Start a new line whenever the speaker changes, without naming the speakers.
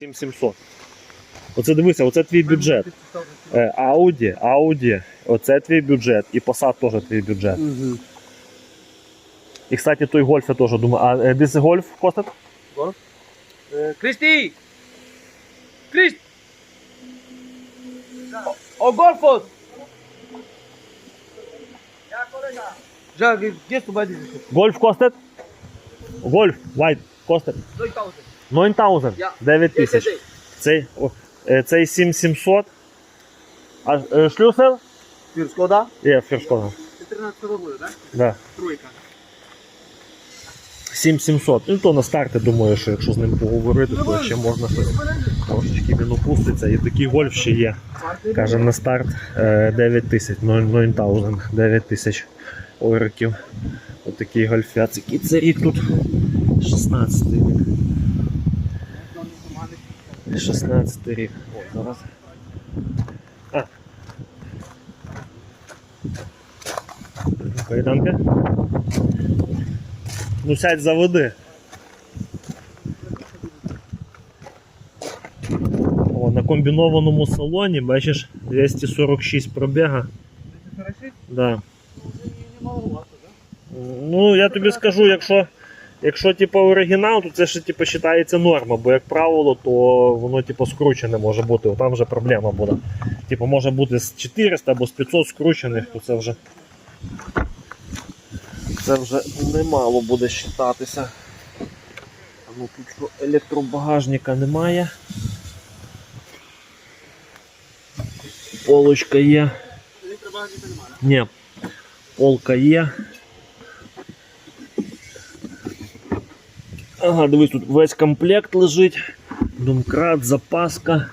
7700. Оце дивися, оце твій бюджет. Е, Audi, Audi, оце твій бюджет. І Passat теж твій бюджет.
Угу.
І, кстати, той гольф я теж думаю. А е, this гольф коштує?
Kristi! Krist! O golfos! Já, gdje su badi?
Гольф коштує? Гольф, white,
2000.
9000,
Я.
9000. Цей, е, цей 7700. А е, шлюсел?
Фір Шкода?
Є, фіршкона.
14 года, да?
Да.
Тройка.
7700. Ну то на старти думаю, що якщо з ним поговорити, то ще можна щось трошечки він опуститься. І такий гольф ще є. Каже на старт е, 9000, 9000, 9000 ориків. Отакий гольфяц. Який це рік тут? 16 рік. 16 рік. О, зараз. А. Кайданка? Ну сядь заведи. О, на комбінованому салоні, бачиш, 246 пробіга. Да. Ну, я тобі скажу, якщо, якщо типу, оригінал, то це ще типу, вважається норма, бо як правило, то воно типу, скручене може бути, там вже проблема буде. Типу, може бути з 400 або з 500 скручених, то це вже. Це вже немало буде вважатися. Ну тут що електробагажника немає. Полочка є. Електробагажника немає? Ні, полка є. Ага, дивись, тут весь комплект лежить. Домкрат, запаска.